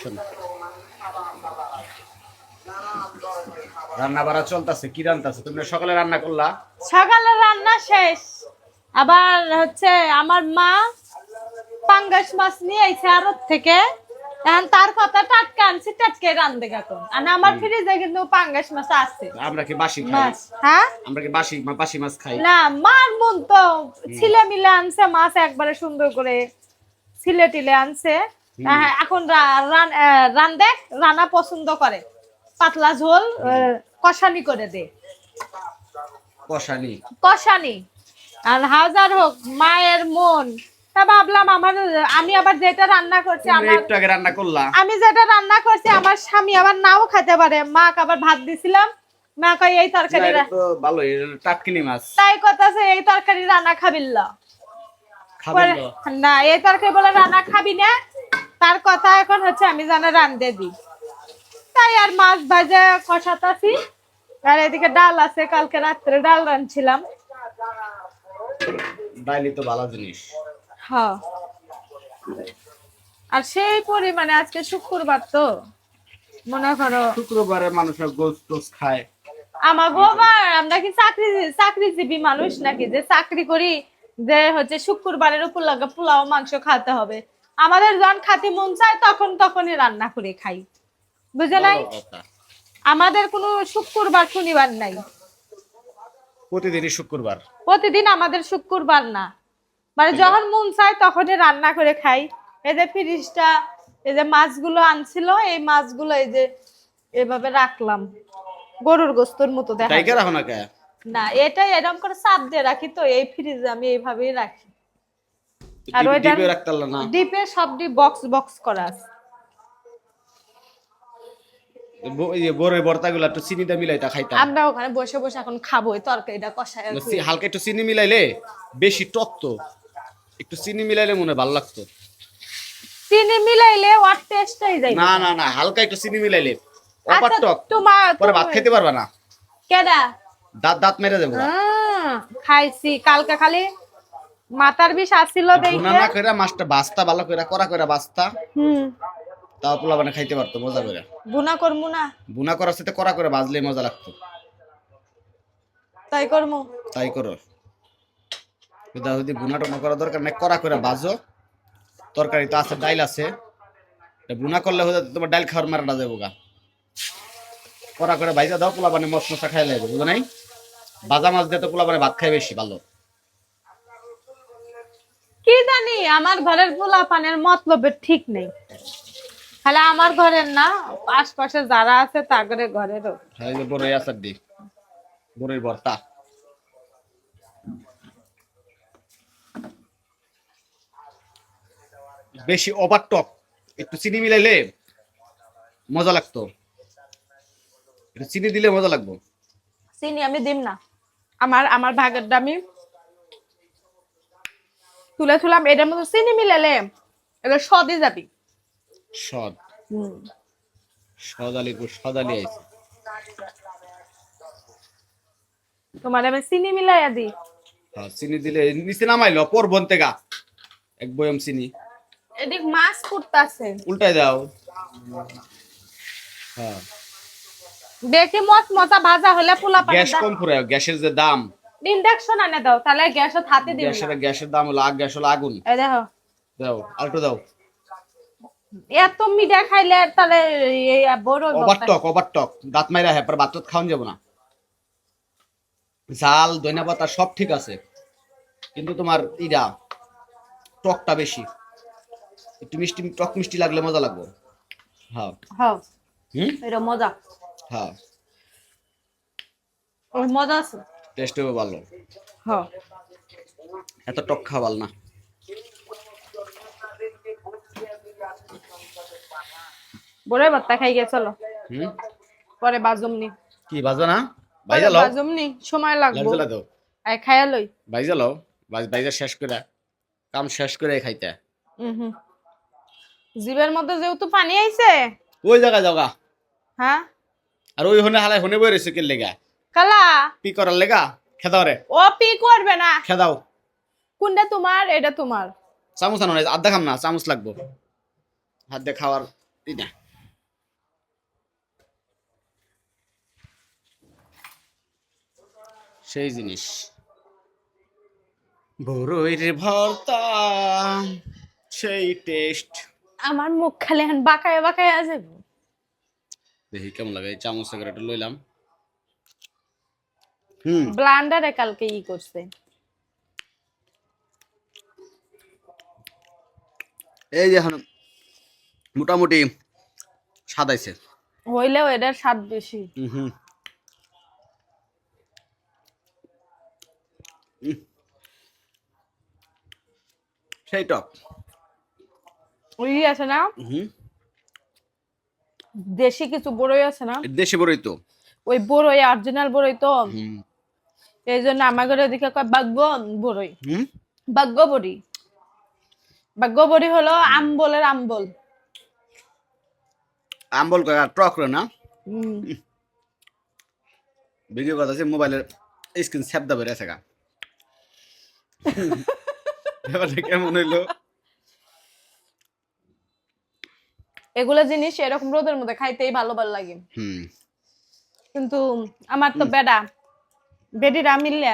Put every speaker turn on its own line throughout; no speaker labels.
Action রান্না বাড়া চলতেছে কি রান্নাছে? তুমি সকালে রান্না করলা?
সকালে রান্না শেষ। আবার হচ্ছে আমার মা পাঙ্গাস মাছ নিয়ে আইছে আড়ত থেকে। এখন তার কথা টাটকা আনছি টাটকে রান্ধে এখন। আর আমার ফ্রিজে কিন্তু পাঙ্গাস মাছ আছে।
আমরা কি বাসি খাই?
মাছ হ্যাঁ?
আমরা কি বাসি বাসি মাছ খাই?
না মার মন তো ছিলে মিলে আনছে মাছ একবারে সুন্দর করে। ছিলে টিলে আনছে। এখন রান- রান্ধে রান্না পছন্দ করে। পাতলা ঝোল কষানি করে দে।
কষানি।
কষানি। আর হাজার হোক মায়ের মন। তা ভাবলাম আমার আমি আবার যেটা রান্না করছি আমার
একটু আগে রান্না করলা।
আমি যেটা রান্না করছি আমার স্বামী আবার নাও খেতে পারে। মা আবার ভাত দিছিলাম। মা কই এই তরকারি
না, টাটকিনি মাছ।
তাই কথা আছে এই তরকারি রান্না খাবিল্লা।
খাবেন তো?
না এই তরকারি বলে রান্না খাবি না। তার কথা এখন হচ্ছে আমি যেন রান্ধে দিই। তাই আর মাছ ভাজা কষাতাছি। আর এদিকে ডাল আছে কালকে রাত্রে ডাল রাঁধছিলাম।
ডাইলি তো ভালো জিনিস।
হ্যাঁ। আর সেই পরিমাণে আজকে শুক্রবার তো। মনে করো।
শুক্রবারে মানুষের খায়।
আমার গোবার আমরা কি চাকরি চাকরিজীবী মানুষ নাকি? যে চাকরি করি যে হচ্ছে শুক্রবারের উপর লাগা পোলাও মাংস খাতে হবে। আমাদের যখন খাতে মন চায় তখন তখনই রান্না করে খাই। বুঝে নাই? আমাদের কোনো শুক্রবার শনিবার নাই।
প্রতিদিনই শুক্রবার।
প্রতিদিন আমাদের শুক্রবার না। মানে যখন মন চায় তখনই রান্না করে খাই। এই যে ফ্রিজটা এই যে মাছগুলো আনছিল এই মাছগুলো এই যে এভাবে রাখলাম। গরুর গোস্তর মতো দেখা
না
এটা এরকম করে চাপ দিয়ে রাখি তো এই ফ্রিজে আমি এইভাবেই রাখি। আর
ডিপ-
সব বক্স বক্স করা আছে।
ব- এই যে বড়ই ভর্তাগুলো একটু চিনিটা মিলাইতা খাইতাম।
আমরা ওখানে বসে বসে এখন খাব এই তরকারিটা কষায়
হালকা একটু চিনি মিলাইলে বেশি টক তো একটু চিনি মিলাইলে মনে ভালো লাগতো।
চিনি মিলাইলে ওর টেস্টটাই যায়
না না। না হালকা একটু চিনি মিলাইলে। অপার
আচ্ছা
টক।
তোমার
পরে ভাত খেতে পারবা না।
কেডা?
দাঁত দাঁত মেরে দেবো।
খাইছি। কালকে খালি মাথার বিষ আসছিল
ভুনা
দেখে
না করে মাছটা বাস্তা ভালো করে করা করে বাস্তা
হুম।
তাও পোলা মানে খাইতে পারতো মজা করে
বুনা করমু না?
বুনা করার সাথে করা করে বাজলে মজা লাগতো।
তাই করমু?
তাই করো। কিন্তু যদি বুনা টুনা করা দরকার নেই করা করে বাজো। তরকারি তো আছে ডাইল আছে। এটা বুনা করলে হয়তো তোমার ডাইল খাওয়ার মারাটা যাব গা। করা করে ভাইজা দাও পোলা মানে মশ মশা খাই লাগবে বুঝো নাই? বাজা মাছ দিয়ে তো পোলা মানে ভাত খাই বেশি ভালো।
কি জানি আমার ঘরের পোলা পানের মতলবের ঠিক নেই। খালি আমার ঘরের না আশপাশে যারা আছে তাদের ঘরেরও।
এই যে বড়ই আচার দি বড়ই ভর্তা। বেশি ওভার টক একটু চিনি মিলাইলে মজা লাগতো। একটু চিনি দিলে মজা লাগবো।
চিনি আমি দিম না। আমার আমার ভাগেরটা আমি তুলে তুলাম এটার মতো চিনি মিলালে এটা সদে যাবি।
সদ।
হুম।
সদ আলিপুর সদ আলি আইছে।
তোমার আমি চিনি মিলাইয়া দিই
হ্যাঁ, চিনি দিলে নিচে নামাইলো পর বনতে গা এক বয়ম চিনি।
এদিক মাছ ফুটতাছে
উল্টাই দাও। হ্যাঁ।
দেখি মত মজা ভাজা হলে পোলা
গ্যাস কম ফুরায় গ্যাসের যে দাম।
ইন্ডাকশন আনে দাও তাহলে গ্যাসও হাতে দিবি
গ্যাসের গ্যাসের দাম হলো আগ গ্যাস হলো আগুন।
এই দেখো।
দাও আলটো দাও।
এত খাইলে তাহলে এই বড়
ওভার টক ওভার টক দাঁত মাইরা হ্যাঁ পর ভাত খাওয়ান যাব না। ঝাল দইনা পাতা সব ঠিক আছে। কিন্তু তোমার ইরা টকটা বেশি। একটু মিষ্টি টক মিষ্টি লাগলে মজা লাগবে। হ্যাঁ।
হ্যাঁ।
হুম?
এটা মজা।
হ্যাঁ।
মজা আছে।
টেস্ট হবে ভালো।
হ্যাঁ
এত টক না।
বড় ভর্তা খাই গে চলো। পরে বাজুমনি
কি বাজো না লও।
বাজুমনি সময় লাগবো।
দাও।
আই খাইয়া লই।
লও। ভাইজা শেষ করে কাম শেষ করে খাইতে।
হুম। জিবের মধ্যে যেহেতু পানি আইছে।
ওই জায়গা জায়গা
হ্যাঁ?
আর ওই হনে হালাই হনে বই রয়েছে কে লেগা?
কালা
পি করার লেগা? খেদাও রে
ও পি করবে না।
খেদাও।
কোনটা তোমার এটা তোমার?
চামচ আনো না আধা খাম না চামচ লাগবো। হাত দিয়ে খাওয়ার না। সেই জিনিস। বড়ইর ভর্তা সেই টেস্ট
আমার মুখ খালি এখন বাঁকায় বাঁকায় আছে।
দেখি কেমন লাগে চামচ থেকে একটু লইলাম।
ব্লান্ডারে কালকে ই করছে।
এই যে এখন মোটামুটি সাদাইছে
হইলেও এটার স্বাদ বেশি।
হুম সেই টক।
ওই আছে না?
হুম।
দেশি কিছু বড়ই আছে না?
দেশে বড়ই তো।
ওই বড়ই অরিজিনাল বড়ই তো।
হুম।
এই জন্য আমাদের এদিকে কয় ভাগ্য বড়ই ভাগ্য বড়ি ভাগ্য বড়ি হলো আম্বলের আম্বল।
আম্বল কয় টক না ভিডিও কথা আছে মোবাইলের স্ক্রিন বেড়ে আছে গা। ব্যাপারটা কেমন হইল?
এগুলো জিনিস এরকম রোদের মধ্যে খাইতেই ভালো ভালো লাগে।
হুম।
কিন্তু আমার তো বেডা। বেডিরা মিললে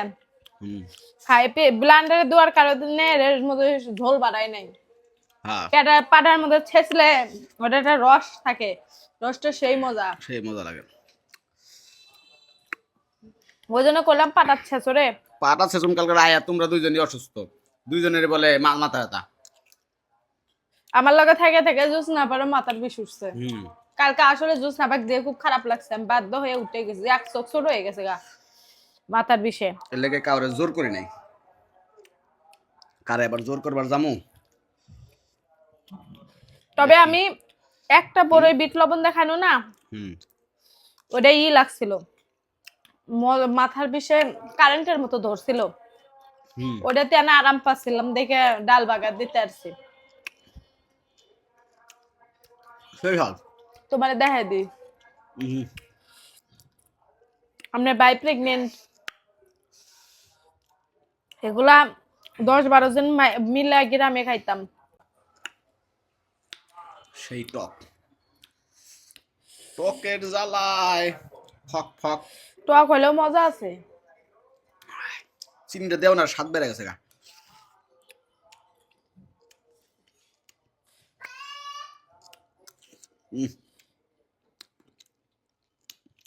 হুম।
খাই পে ব্লান্ডারে দেওয়ার কারণে এর মধ্যে ঝোল বাড়ায় নাই।
হ্যাঁ।
এটা পাটার মধ্যে ছেঁচলে ওটা একটা রস থাকে। রসটা সেই মজা।
সেই মজা লাগে।
ওই জন্য করলাম পাটার ছেঁচড়ে
পাটা সেসম কালকে আয়া তোমরা দুইজনই অসুস্থ। দুইজনের বলে মাথা ব্যথা।
আমার লগে থেকে থেকে জুস না পারে মাথার বিষ উঠছে। কালকে আসলে জুস না পাক দিয়ে খুব খারাপ লাগছে। আমি বাধ্য হয়ে উঠে গেছি। এক চোখ ছোট হয়ে গেছে গা। মাথার বিষে।
এর লেগে কাউরে জোর করি নাই। কারে এবার জোর করবার জামু?
তবে আমি একটা বড়ই বিট লবণ দেখানো না
হুম।
ওটাই ই লাগছিল। মাথার বিষে কারেন্টের মতো ধরছিল।
হুম।
ওটাতে আমি আরাম পাচ্ছিলাম দেখে ডাল বাগার দিতে আসছি। তোমার দেখাই দি আমরা বাই প্রেগনেন্ট। এগুলা দশ বারো জন মিলে গ্রামে খাইতাম।
সেই টক। টকের জ্বালায়। ফক ফক।
টক হলেও মজা আছে।
চিনিটা দেও না স্বাদ বেড়ে গেছে গা।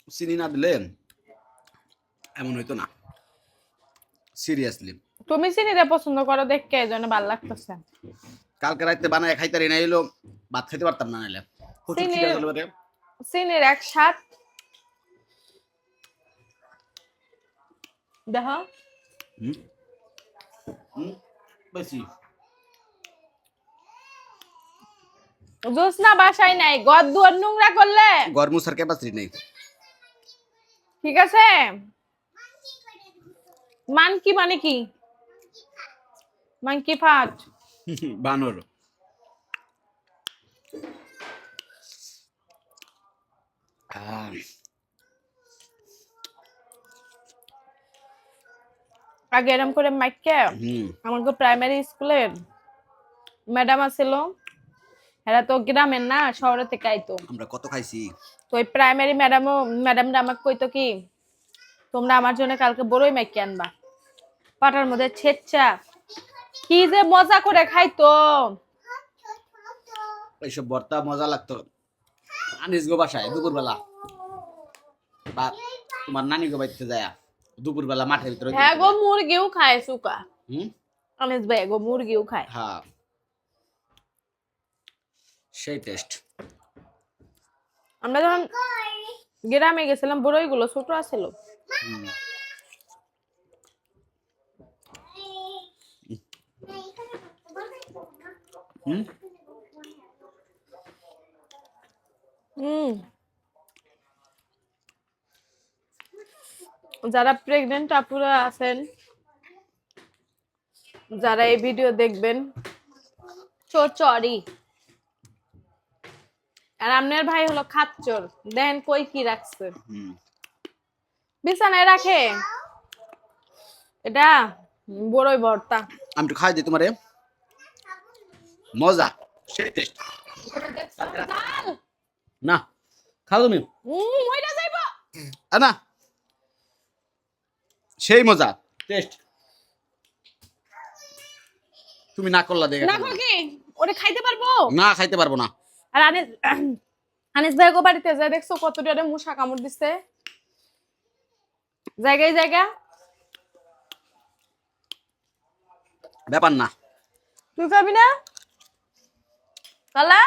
চিনি না দিলে এমন হইতো না। সিরিয়াসলি
তুমি চিনিটা পছন্দ করো দেখে এই জন্য ভালো লাগতেছে।
কালকে রাতে বানায় খাইতারি না এলো ভাত খাইতে পারতাম না নাইলে। রে।
চিনির এক স্বাদ। দেখো।
হুম? হুম? বেশি।
জুস বাসায় নাই। গদ দুয়ার নোংরা করলে।
ঘর মুসার ক্যাপাসিটি নেই।
ঠিক আছে? মান কি মানে কি? মানকি ফাট।
বানর।
আগে এরম করে মাইকে
হুম।
আমাকে প্রাইমারি স্কুলের ম্যাডাম আছিল। এরা তো গ্রামের না শহরে থেকে আইতো।
আমরা কত খাইছি?
তো ওই প্রাইমারি ম্যাডামও ম্যাডামরা আমাকে কইতো কি তোমরা আমার জন্য কালকে বড়ই মাইকে আনবা। পাটার মধ্যে ছেচ্চা কি যে মজা করে খাইতো।
এইসব ভর্তা মজা লাগতো। আনিস গো বাসায় দুপুরবেলা। বা তোমার নানি গো বাড়িতে যায়। দুপুরবেলা মাঠের ভিতরে
হ্যাঁ গো মুরগিও খায় সুকা
হুম?
অনেক ভাই গো মুরগিও খায়।
হ্যাঁ। সেই টেস্ট
আমরা যখন গ্রামে গেছিলাম বড়ই গুলো ছোট আছিল।
হুম।
হুম? যারা প্রেগনেন্ট আপুরা আছেন যারা এই ভিডিও দেখবেন চোর চরি। আর আপনার ভাই হলো খাচ্চর দেখেন কই কি রাখছে? বিছানায় রাখে। এটা বড়ই ভর্তা।
আমি খাই দিই তোমারে। মজা সেই টেস্ট। না খাও তুমি না সেই মজা টেস্ট তুমি না করলা দেখে
না কি? খাইতে পারব?
না খাইতে পারব না।
আর আনিস আনিস ভাই গো বাড়িতে যায় দেখছ কত ডরে মুসা কামড় দিছে? জায়গায় জায়গা।
ব্যাপার না।
তুই খাবি না? তাহলে